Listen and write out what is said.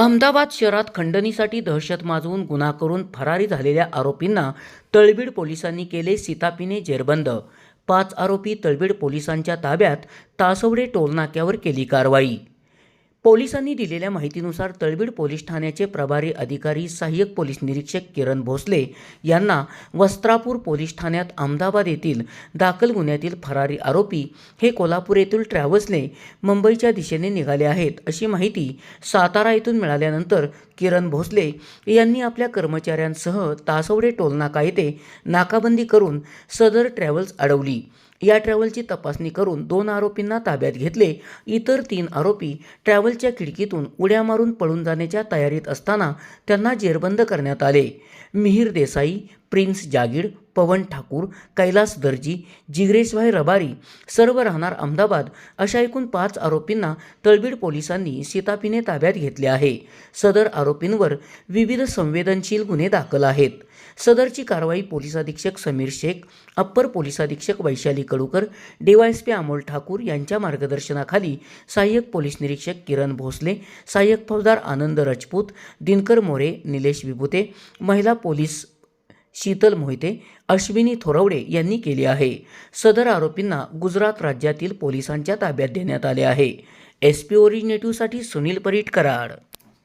अहमदाबाद शहरात खंडणीसाठी दहशत माजवून गुन्हा करून फरारी झालेल्या आरोपींना तळबीड पोलिसांनी केले सीतापिने जेरबंद. पाच आरोपी तळबीड पोलिसांच्या ताब्यात तासवडे टोलनाक्यावर केली कारवाई. पोलिसांनी दिलेल्या माहितीनुसार तळबीड पोलीस ठाण्याचे प्रभारी अधिकारी सहाय्यक पोलीस निरीक्षक किरण भोसले यांना वस्त्रापूर पोलीस ठाण्यात अहमदाबाद येथील दाखल गुन्ह्यातील फरारी आरोपी हे कोल्हापूर येथील ट्रॅव्हल्सने मुंबईच्या दिशेने निघाले आहेत अशी माहिती सातारा येथून मिळाल्यानंतर किरण भोसले यांनी आपल्या कर्मचाऱ्यांसह तासवडे टोलनाका येथे नाकाबंदी करून सदर ट्रॅव्हल्स अडवली. या ट्रॅव्हलची तपासणी करून दोन आरोपींना ताब्यात घेतले. इतर तीन आरोपी ट्रॅव्हलच्या खिडकीतून उड्या मारून पळून जाण्याच्या तयारीत असताना त्यांना जेरबंद करण्यात आले. मिहीर देसाई प्रिन्स जागीर पवन ठाकूर कैलास दर्जी जिग्रेशभाई रबारी सर्व राहणार अहमदाबाद अशा एकूण पाच आरोपींना तळबीड पोलिसांनी सीतापीने ताब्यात घेतले आहे. सदर आरोपींवर विविध संवेदनशील गुन्हे दाखल आहेत. सदरची कारवाई पोलीस अधीक्षक समीर शेख अप्पर पोलीस अधीक्षक वैशाली कडूकर डीवायएसपी अमोल ठाकूर यांच्या मार्गदर्शनाखाली सहाय्यक पोलीस निरीक्षक किरण भोसले सहाय्यक फौजदार आनंद राजपूत दिनकर मोरे निलेश विभुते महिला पोलीस शीतल मोहिते अश्विनी थोरवडे यांनी केली आहे. सदर आरोपींना गुजरात राज्यातील पोलिसांच्या ताब्यात देण्यात आले आहे. एस पी ओरिजिनेटिव्हसाठी सुनील परीट कराड.